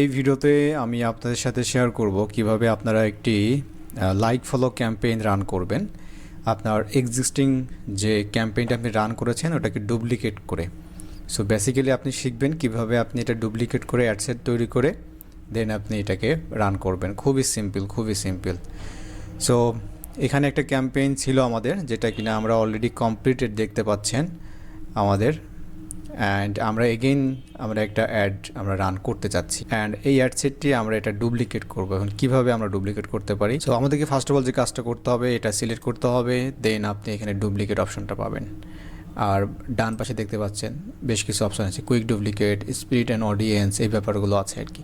এই ভিডিওতে আমি আপনাদের সাথে শেয়ার করব কীভাবে আপনারা একটি লাইক ফলো ক্যাম্পেইন রান করবেন। আপনার এক্সিস্টিং যে ক্যাম্পেইনটা আপনি রান করেছেন, ওটাকে ডুপ্লিকেট করে। সো বেসিক্যালি আপনি শিখবেন কীভাবে আপনি এটা ডুপ্লিকেট করে অ্যাডসেট তৈরি করে দেন আপনি এটাকে রান করবেন। খুবই সিম্পল খুবই সিম্পল সো এখানে একটা ক্যাম্পেইন ছিল আমাদের, যেটা কিনা আমরা অলরেডি কমপ্লিটেড দেখতে পাচ্ছেন আমাদের। অ্যান্ড আমরা এগেইন আমরা একটা অ্যাড আমরা রান করতে চাচ্ছি। অ্যান্ড এই অ্যাড সেটটি আমরা এটা ডুপ্লিকেট করব। এখন কীভাবে আমরা ডুপ্লিকেট করতে পারি? সো আমাদেরকে ফার্স্ট অফ অল যে কাজটা করতে হবে, এটা সিলেক্ট করতে হবে। দেন আপনি এখানে ডুপ্লিকেট অপশনটা পাবেন। আর ডান পাশে দেখতে পাচ্ছেন বেশ কিছু অপশন আছে। Quick duplicate spirit and audience এই ব্যাপারগুলো আছে আর কি।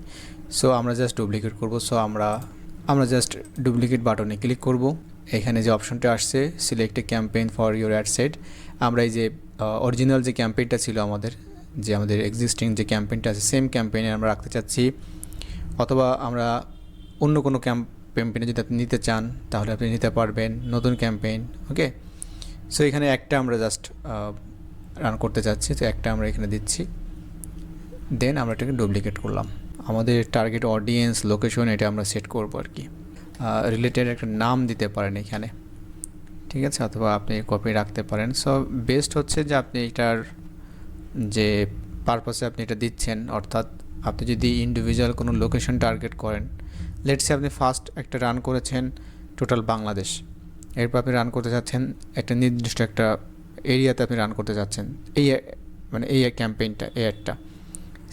সো আমরা জাস্ট ডুপ্লিকেট করব। সো আমরা আমরা জাস্ট ডুপ্লিকেট বাটনে ক্লিক করব। এখানে যে অপশনটা আসছে select a campaign for your ad set আমরা এই যে অরিজিনাল যে ক্যাম্পেইনটা ছিল আমাদের, যে আমাদের এক্সিস্টিং যে ক্যাম্পেইনটা আছে সেম ক্যাম্পেইনে আমরা রাখতে চাচ্ছি। অথবা আমরা অন্য কোনো ক্যাম্প ক্যাম্পেইনে যদি আপনি নিতে চান, তাহলে আপনি নিতে পারবেন নতুন ক্যাম্পেইন ওকে সো এখানে একটা আমরা জাস্ট রান করতে চাচ্ছি, তো একটা আমরা এখানে দিচ্ছি। দেন আমরা এটাকে ডুপ্লিকেট করলাম। আমাদের টার্গেট অডিয়েন্স লোকেশন এটা আমরা সেট করব আর কি। রিলেটেড একটা নাম দিতে পারেন এখানে। ঠিক আছে? অথবা আপনি কপি রাখতে পারেন। সো বেস্ট হচ্ছে যে আপনি এটার যে পারপাসে আপনি এটা দিচ্ছেন, অর্থাৎ আপনি যদি ইন্ডিভিজুয়াল কোনো লোকেশন টার্গেট করেন লেটসে আপনি ফার্স্ট একটা রান করেছেন টোটাল বাংলাদেশ এরপর আপনি রান করতে চাচ্ছেন একটা নির্দিষ্ট একটা এরিয়াতে আপনি রান করতে চাচ্ছেন এই মানে এই ক্যাম্পেইনটা এই একটা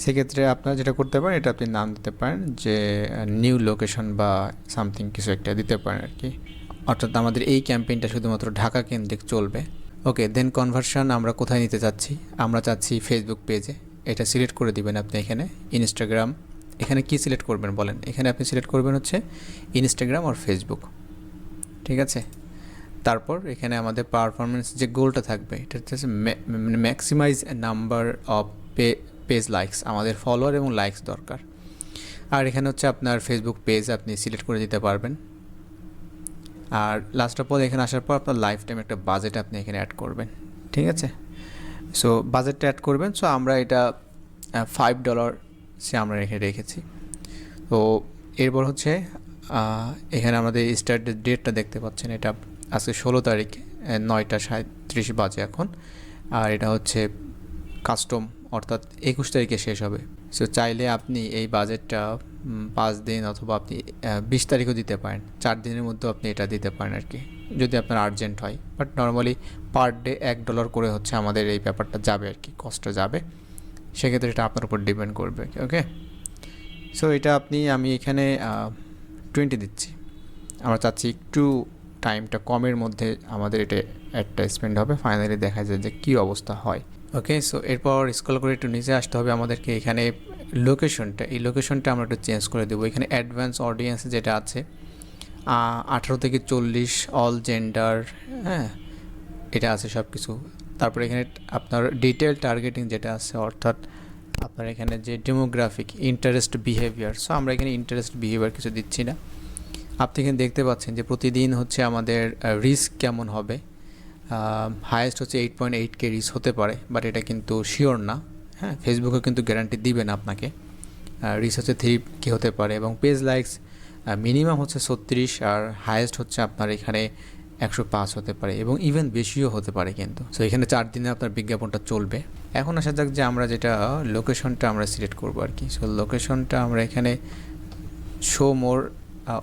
সেক্ষেত্রে আপনারা যেটা করতে পারেন, এটা আপনি নাম দিতে পারেন যে নিউ লোকেশন বা সামথিং কিছু একটা দিতে পারেন আর কি। অর্থাৎ আমাদের এই ক্যাম্পেইনটা শুধুমাত্র ঢাকা কেন্দ্রিক চলবে। ওকে দেন কনভার্সন আমরা কোথায় নিতে চাচ্ছি? আমরা চাচ্ছি ফেসবুক পেজে এটা সিলেক্ট করে দিবেন আপনি এখানে ইনস্টাগ্রাম এখানে কি সিলেক্ট করবেন বলেন? এখানে আপনি সিলেক্ট করবেন হচ্ছে ইনস্টাগ্রাম আর ফেসবুক ঠিক আছে? তারপর এখানে আমাদের পারফরমেন্স যে গোলটা থাকবে এটা হচ্ছে ম্যাক্সিমাইজ নাম্বার অফ পে পেজ লাইকস আমাদের ফলোয়ার এবং লাইকস দরকার। আর এখানে হচ্ছে আপনার ফেসবুক পেজ আপনি সিলেক্ট করে দিতে পারবেন। আর লাস্ট অফ অল এখানে আসার পর আপনার লাইফ টাইম একটা বাজেট আপনি এখানে অ্যাড করবেন। ঠিক আছে? সো বাজেটটা অ্যাড করবেন। সো আমরা এটা ফাইভ ডলার সে আমরা এখানে রেখেছি। তো, এরপর হচ্ছে এখানে আমাদের স্টার্ট ডেটটা দেখতে পাচ্ছেন। এটা আজকে ষোলো তারিখ নয়টা সাঁত্রিশ বাজে এখন। আর এটা হচ্ছে কাস্টম অর্থাৎ একুশ তারিখে শেষ হবে। সো চাইলে আপনি এই বাজেটটা পাঁচ দিন অথবা আপনি বিশ তারিখও দিতে পারেন। চার দিনের মধ্যেও আপনি এটা দিতে পারেন আর কি, যদি আপনার আর্জেন্ট হয়। বাট নর্মালি পার ডে এক ডলার করে হচ্ছে আমাদের এই ব্যাপারটা যাবে আর কি কষ্ট যাবে। সেক্ষেত্রে এটা আপনার উপর ডিপেন্ড করবে ওকে সো এটা আপনি, আমি এখানে টোয়েন্টি দিচ্ছি। আমরা চাচ্ছি একটু টাইমটা কমের মধ্যে আমাদের এটা স্পেন্ড হবে। ফাইনালি দেখা যায় যে কী অবস্থা হয়। ওকে সো এরপর স্ক্রল করে একটু নিচে আসতে হবে আমাদেরকে এখানে লোকেশনটা এই লোকেশনটা আমরা একটু চেঞ্জ করে দেবো। এখানে অ্যাডভান্স অডিয়েন্স যেটা আছে আঠারো থেকে চল্লিশ অল জেন্ডার হ্যাঁ এটা আছে সব কিছু তারপরে এখানে আপনার ডিটেল টার্গেটিং যেটা আছে, অর্থাৎ আপনার এখানে যে ডেমোগ্রাফিক ইন্টারেস্ট বিহেভিয়ার সো আমরা এখানে ইন্টারেস্ট বিহেভিয়ার কিছু দিচ্ছি না। আপনি এখানে দেখতে পাচ্ছেন যে প্রতিদিন হচ্ছে আমাদের রিস্ক কেমন হবে। হায়েস্ট হচ্ছে eight point eight K reach হতে পারে বাট এটা কিন্তু শিওর না। হ্যাঁ ফেসবুকে কিন্তু গ্যারান্টি দিবে না আপনাকে। রিস হচ্ছে থ্রি কে হতে পারে এবং পেজ লাইকস মিনিমাম হচ্ছে ছত্রিশ, আর হায়েস্ট হচ্ছে আপনার এখানে একশো পাঁচ হতে পারে এবং ইভেন বেশিও হতে পারে কিন্তু। সো এখানে চার দিনে আপনার বিজ্ঞাপনটা চলবে। এখন আসা যাক যে আমরা যেটা লোকেশনটা আমরা সিলেক্ট করব আর কি। সো লোকেশনটা আমরা এখানে শো মোর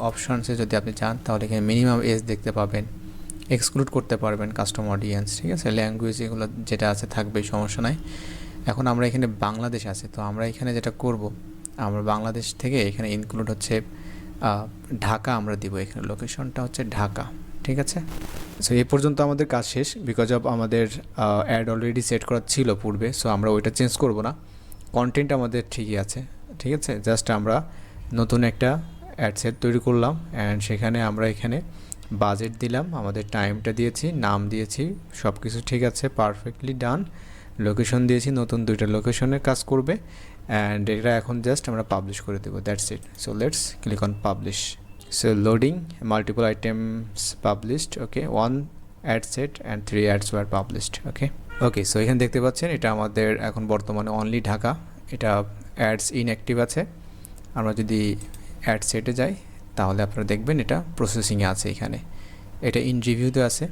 অপশানসে যদি আপনি চান, তাহলে এখানে মিনিমাম এজ দেখতে পাবেন। এক্সক্লুড করতে পারবেন কাস্টম অডিয়েন্স ঠিক আছে? ল্যাঙ্গুয়েজ এগুলো যেটা আছে থাকবে, সমস্যা নাই। এখন আমরা এখানে বাংলাদেশ আছে, তো আমরা এখানে যেটা করব, আমরা বাংলাদেশ থেকে এখানে ইনক্লুড হচ্ছে ঢাকা আমরা দিব। এখানে লোকেশনটা হচ্ছে ঢাকা, ঠিক আছে? সো এই পর্যন্ত আমাদের কাজ শেষ বিকজ অফ আমাদের অ্যাড অলরেডি সেট করা ছিল পূর্বে সো আমরা ওইটা চেঞ্জ করব না। কন্টেন্ট আমাদের ঠিকই আছে, ঠিক আছে? জাস্ট আমরা নতুন একটা অ্যাড সেট তৈরি করলাম অ্যান্ড সেখানে আমরা এখানে বাজেট দিলাম, আমাদের টাইমটা দিয়েছি, নাম দিয়েছি সব কিছু ঠিক আছে পারফেক্টলি ডান লোকেশন দিয়েছি, নতুন দুইটা লোকেশনের কাজ করবে অ্যান্ড এটা এখন জাস্ট আমরা পাবলিশ করে দেবো that's it so let's click on publish so loading multiple items published okay one ad set and three ads were published okay okay so এখানে দেখতে পাচ্ছেন, এটা আমাদের এখন বর্তমানে অনলি ঢাকা, এটা অ্যাডস ইনঅ্যাক্টিভ আছে। আমরা যদি অ্যাড সেটে যাই তাহলে আপনারা দেখবেন এটা প্রসেসিংয়ে আছে এখানে। এটা ইন রিভিউতে আছে।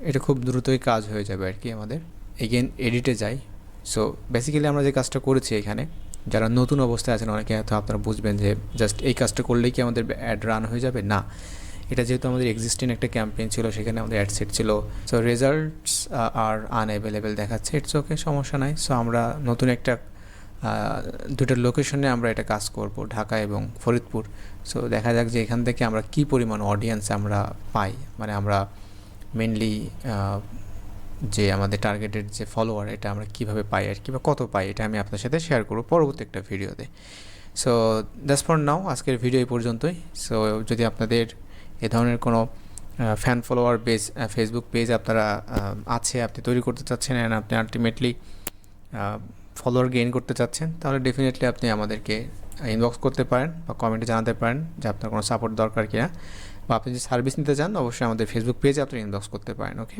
এটা খুব দ্রুতই কাজ হয়ে যাবে আর কি আমাদের। এগেন এডিটে যাই। সো বেসিক্যালি আমরা যে কাজটা করেছি এখানে, যারা নতুন অবস্থায় আছেন অনেকে হয়তো আপনারা বুঝবেন যে জাস্ট এই কাজটা করলেই কি আমাদের অ্যাড রান হয়ে যাবে? না। এটা যেহেতু আমাদের এক্সিস্টিং একটা ক্যাম্পেইন ছিল, সেখানে আমাদের অ্যাড সেট ছিল। সো রেজাল্টস আর আনঅ্যাভেলেবেল দেখাচ্ছে। ইটস ওকে সমস্যা নাই। সো আমরা নতুন একটা দুটো লোকেশনে আমরা এটা কাজ করব, ঢাকা এবং ফরিদপুর। সো দেখা যাক যে এখান থেকে আমরা কি পরিমাণ অডিয়েন্স আমরা পাই। মানে আমরা মেনলি যে আমাদের টার্গেটেড যে ফলোয়ার এটা আমরা কীভাবে পাই আর কি বা কত পাই, এটা আমি আপনার সাথে শেয়ার করব পরবর্তী একটা ভিডিওতে সো দ্যাটস ফর নাও আজকের ভিডিও এই পর্যন্তই। সো যদি আপনাদের এ ধরনের কোনো fan follower page Facebook page আপনারা আছে, আপনি তৈরি করতে চাচ্ছেন অ্যান্ড আপনি আলটিমেটলি ফলোয়ার গেইন করতে চাচ্ছেন, তাহলে ডেফিনেটলি আপনি আমাদেরকে ইনবক্স করতে পারেন বা কমেন্টে জানাতে পারেন যে আপনার কোনো সাপোর্ট দরকার কিনা। বা আপনি যদি সার্ভিস নিতে চান, অবশ্যই আমাদের ফেসবুক পেজে আপনি ইনবক্স করতে পারেন ওকে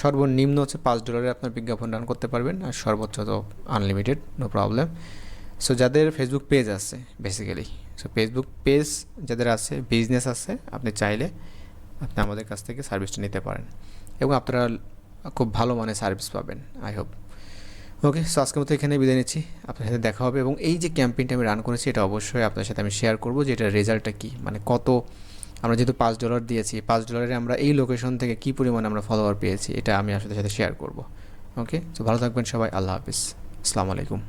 সর্বনিম্ন হচ্ছে পাঁচ ডলারে আপনার বিজ্ঞাপন রান করতে পারবেন আর সর্বোচ্চ তো আনলিমিটেড নো প্রবলেম সো যাদের ফেসবুক পেজ আছে বেসিক্যালি সো ফেসবুক পেজ যাদের আছে বিজনেস আছে, আপনি চাইলে আপনি আমাদের কাছ থেকে সার্ভিসটা নিতে পারেন। এবং আপনারা খুব ভালো মানের সার্ভিস পাবেন আই হোপ ওকে সো আজকের মতো এখানে বিদায় নিচ্ছি। আপনার সাথে দেখা হবে এবং এই যে ক্যাম্পেইনটা আমি রান করেছি, এটা অবশ্যই আপনার সাথে আমি শেয়ার করব যে এটার রেজাল্টটা কী মানে কত আমরা যেহেতু পাঁচ ডলার দিয়েছি, পাঁচ ডলারে আমরা এই লোকেশন থেকে কী পরিমাণে আমরা ফলোয়ার পেয়েছি, এটা আমি আপনাদের সাথে শেয়ার করব। ওকে সো ভালো থাকবেন সবাই, আল্লাহ হাফিজ। আসসালামু আলাইকুম।